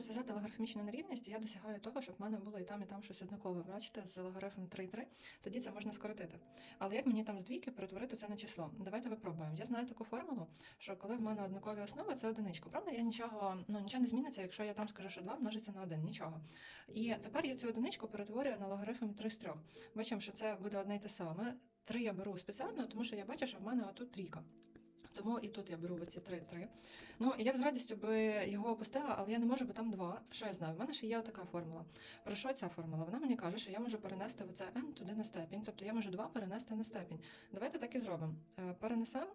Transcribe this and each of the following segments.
розв'язати логарифмічну нерівність, я досягаю того, щоб в мене було і там, і там щось однакове. Бачите, з логарифмом 3,3, тоді це можна скоротити. Але як мені там з двійки перетворити це на число? Давайте випробуємо. Я знаю таку формулу, що коли в мене однакові основи, це одиничку. Правда, я нічого, ну нічого не зміниться, якщо я там скажу, що 2 множиться на 1, нічого. І тепер я цю одиничку перетворюю на логарифм 3 з 3. Бачимо, що це буде одне й те саме. 3 я беру спеціально, тому що я бачу, що в мене отут трійка. Тому і тут я беру оці 3, 3. Ну, я б з радістю би його опустила, але я не можу, бо там 2. Що я знаю? В мене ще є така формула. Про що ця формула? Вона мені каже, що я можу перенести оце n туди на степінь. Тобто я можу 2 перенести на степінь. Давайте так і зробимо. Е, Перенесемо,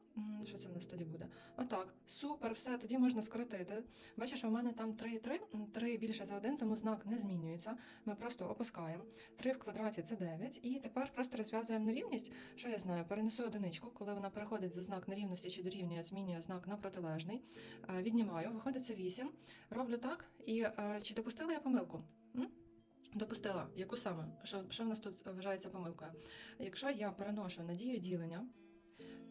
що це в нас тоді буде? Отак. Супер, все, тоді можна скоротити. Бачиш, в мене там 3 і 3, 3 більше за 1, тому знак не змінюється. Ми просто опускаємо. 3 в квадраті це 9. І тепер просто розв'язуємо нерівність. Що я знаю? Перенесу одиничку, коли вона переходить за знак нерівності чи дорівнює, змінює знак на протилежний. Е, Віднімаю, виходить це 8. Роблю так. І е, чи допустила я помилку? Допустила. Яку саме? Що, що в нас тут вважається помилкою? Якщо я переношу надію ділення,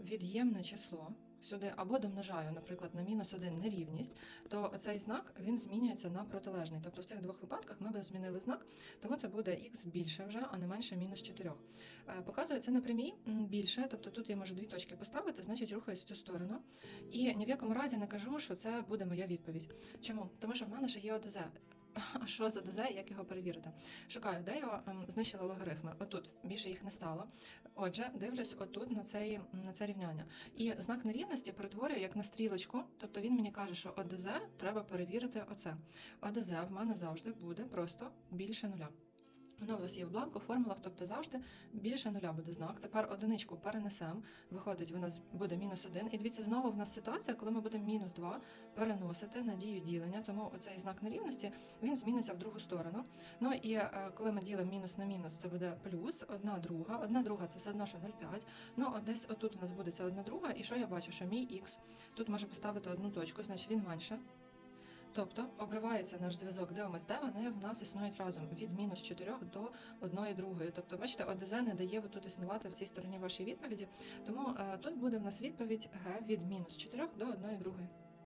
від'ємне число сюди або домножаю, наприклад, на мінус 1 нерівність, то цей знак він змінюється на протилежний. Тобто в цих двох випадках ми би змінили знак, тому це буде х більше вже, а не менше мінус 4. Е, Показує це на прямій більше, тобто тут я можу дві точки поставити, значить рухаюсь в цю сторону. І ні в якому разі не кажу, що це буде моя відповідь. Чому? Тому що в мене ще є ОДЗ. Що за ДЗ, як його перевірити? Шукаю, де я ем, знищила логарифми. Отут більше їх не стало. Отже, дивлюсь отут на, цей, на це рівняння. І знак нерівності перетворюю як на стрілочку. Тобто він мені каже, що ОДЗ треба перевірити оце. ОДЗ в мене завжди буде просто більше нуля. Воно у вас є в бланку, в формулах, тобто завжди більше нуля буде знак. Тепер одиничку перенесемо, виходить, у нас буде мінус 1. І дивіться, знову в нас ситуація, коли ми будемо мінус 2 переносити на дію ділення, тому оцей знак нерівності він зміниться в другу сторону. Ну і е, коли ми ділимо мінус на мінус, це буде плюс, одна друга. Одна друга це все одно, що 0,5. Ну, от десь отут у нас буде ця одна друга, і що я бачу, що мій х тут може поставити одну точку, значить він менше. Тобто обривається наш зв'язок, дивимось, де вони в нас існують разом від мінус 4 до 1 другої. Тобто, бачите, ОДЗ не дає тут існувати в цій стороні вашій відповіді. Тому е, тут буде в нас відповідь Г від мінус 4 до 1 другої.